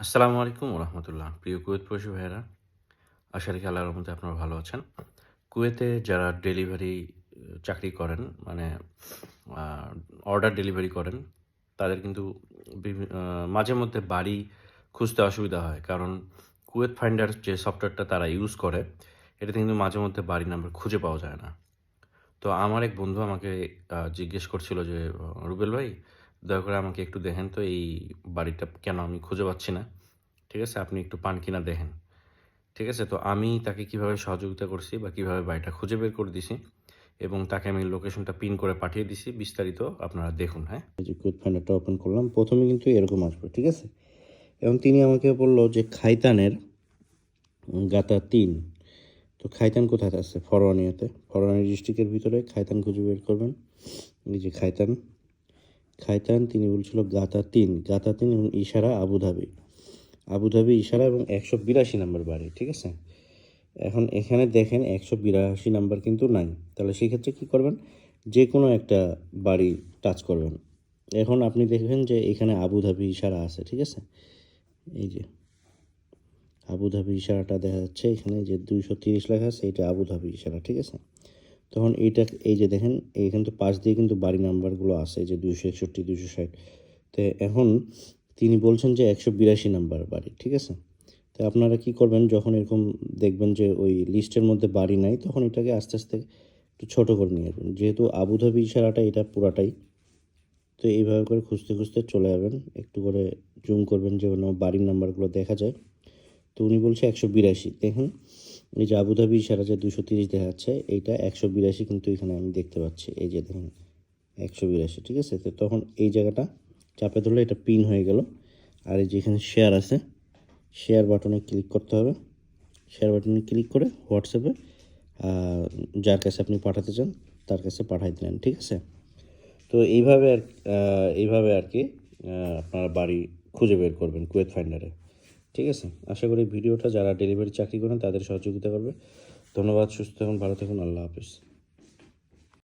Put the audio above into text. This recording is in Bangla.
আসসালামু আলাইকুম রহমতুল্লাহ প্রিয় কুয়েত প্রবাসী ভাইয়েরা, আশা রাখি আল্লাহর মধ্যে আপনারা ভালো আছেন। কুয়েতে যারা ডেলিভারি চাকরি করেন মানে অর্ডার ডেলিভারি করেন, তাদের কিন্তু মাঝে মধ্যে বাড়ি খুঁজতে অসুবিধা হয়। কারণ কুয়েত ফাইন্ডার যে সফটওয়্যারটা তারা ইউজ করে, এটাতে কিন্তু মাঝে মধ্যে বাড়ি নাম্বার খুঁজে পাওয়া যায় না। তো আমার এক বন্ধু আমাকে জিজ্ঞেস করছিল যে রুবেল ভাই দয়া করে আমাকে একটু দেখেন তো, এই বাড়িটা কেন আমি খুঁজে পাচ্ছি না। ঠিক আছে? আপনি একটু পান কিনা দেখেন। ঠিক আছে? তো আমি তাকে কীভাবে সহযোগিতা করছি বা কীভাবে বাড়িটা খুঁজে বের করে দিছি এবং তাকে আমি লোকেশনটা পিন করে পাঠিয়ে দিছি, বিস্তারিত আপনারা দেখুন হ্যাঁ? যে কুইক ফাইন্ডারটা ওপেন করলাম। প্রথমে কিন্তু এরকম আসবে, ঠিক আছে? এবং তিনি আমাকে বলল যে খাইতানের গাতা তিন। তো খাইতান কোথায় আছে? ফরওয়ানিয়াতে ফরওয়ানি ডিস্ট্রিক্টের ভিতরে খাইতান খুঁজে বের করবেন। এই যে খাইতান। খাইতান, তিনি বলছিল, গাতা তিন। গাতা তিন এবং ইশারা আবুধাবি। আবুধাবি, ইশারা এবং একশো বিরাশি নাম্বার বাড়ি, ঠিক আছে? এখন এখানে দেখেন একশো বিরাশি নাম্বার কিন্তু নাই। তাহলে সেক্ষেত্রে কী করবেন? যে কোনো একটা বাড়ি টাচ করবেন। এখন আপনি দেখবেন যে এখানে আবুধাবি ইশারা আছে, ঠিক আছে? এই যে আবুধাবি ইশারাটা দেখা যাচ্ছে এখানে যে দুইশো তিরিশ লেখা আছে, এটা আবুধাবি ইশারা, ঠিক আছে? তখন এইটা, এই যে দেখেন, এইখান তো পাশ দিয়ে কিন্তু বাড়ি নাম্বারগুলো আছে যে দুইশো একষট্টি, দুইশো ষাট। তো এখন তিনি বলছেন যে একশো বিরাশি নাম্বার বাড়ি, ঠিক আছে? তো আপনারা কি করবেন, যখন এরকম দেখবেন যে ওই লিস্টের মধ্যে বাড়ি নাই, তখন এটাকে আস্তে আস্তে একটু ছোটো করে নিয়ে আসবেন। যেহেতু আবুধাবি ইশারাটা এটা পুরাটাই, তো এইভাবে করে খুঁজতে খুঁজতে চলে যাবেন। একটু করে জুম করবেন যে বাড়ির নাম্বারগুলো দেখা যায়। তো উনি বলছে একশো বিরাশি। দেখুন এই যে আবুধাবি ইশারা যে দুশো তিরিশ দেখা যাচ্ছে এইটা একশো বিরাশি কিন্তু এখানে আমি দেখতে পাচ্ছি। এই যে দেখুন, একশো বিরাশি, ঠিক আছে? তো তখন এই জায়গাটা চাপে ধরলে এটা পিন হয়ে গেল। আর এই যেখানে শেয়ার আছে শেয়ার বাটনে ক্লিক করতে হবে। শেয়ার বাটনে ক্লিক করে হোয়াটসঅ্যাপে যার কাছে আপনি পাঠাতে চান, তার কাছে পাঠাই দিলেন, ঠিক আছে? তো এইভাবে আর এইভাবে আর কি আপনারা বাড়ি খুঁজে বের করবেন কুয়েত ফাইন্ডারে। ঠিক আছে, আশা করি ভিডিওটা যারা ডেলিভারি চাকরি করেন তাদের সহযোগিতা করবে। ধন্যবাদ, সুস্থ থাকুন, ভালো থাকুন, আল্লাহ হাফিজ।